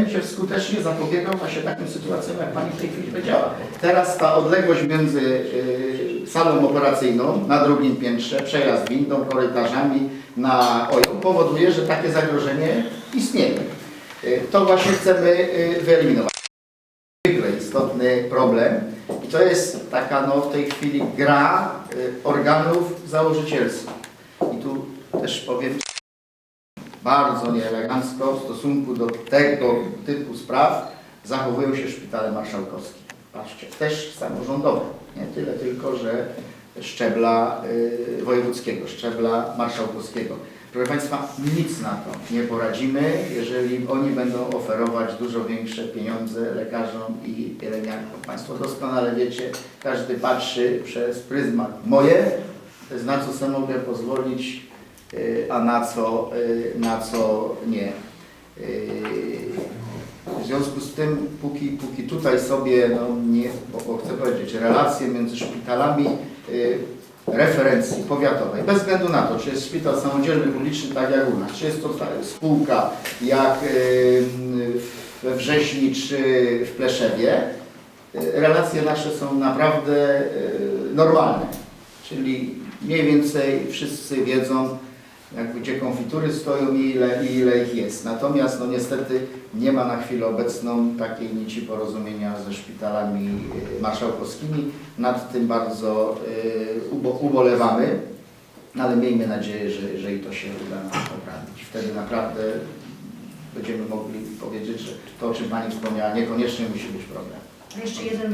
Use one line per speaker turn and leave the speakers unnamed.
będzie skutecznie zapobiegał właśnie takim sytuacjom, jak Pani w tej chwili powiedziała. Teraz ta odległość między y, salą operacyjną na drugim piętrze, przejazd windą, korytarzami na OJO powoduje, że takie zagrożenie istnieje. Y, To właśnie chcemy y, wyeliminować. Niezwykle istotny problem i to jest taka no, w tej chwili gra y, organów założycielskich. I tu też powiem bardzo nieelegancko w stosunku do tego typu spraw zachowują się szpitale marszałkowskie. Patrzcie, też samorządowe, nie tyle tylko, że szczebla y, wojewódzkiego, szczebla marszałkowskiego. Proszę Państwa, nic na to nie poradzimy, jeżeli oni będą oferować dużo większe pieniądze lekarzom i pielęgniarkom. Państwo doskonale wiecie, każdy patrzy przez pryzmat moje, to jest na co sobie mogę pozwolić, a na co, y, na co nie. Y, W związku z tym, póki, póki tutaj sobie, no nie, bo, chcę powiedzieć, relacje między szpitalami y, referencji powiatowej, bez względu na to, czy jest szpital samodzielny, publiczny, tak jak u nas, czy jest to spółka jak y, we Wrześni, czy w Pleszewie, y, relacje nasze są naprawdę y, normalne. Czyli mniej więcej wszyscy wiedzą, jak gdzie konfitury stoją i ile, i ile ich jest. Natomiast no niestety nie ma na chwilę obecną takiej nici porozumienia ze szpitalami y, marszałkowskimi. Nad tym bardzo y, ubo, ubolewamy, ale miejmy nadzieję, że, że i to się uda nam poprawić. Wtedy naprawdę będziemy mogli powiedzieć, że to, o czym Pani wspomniała, niekoniecznie musi być problem.
Jeszcze jeden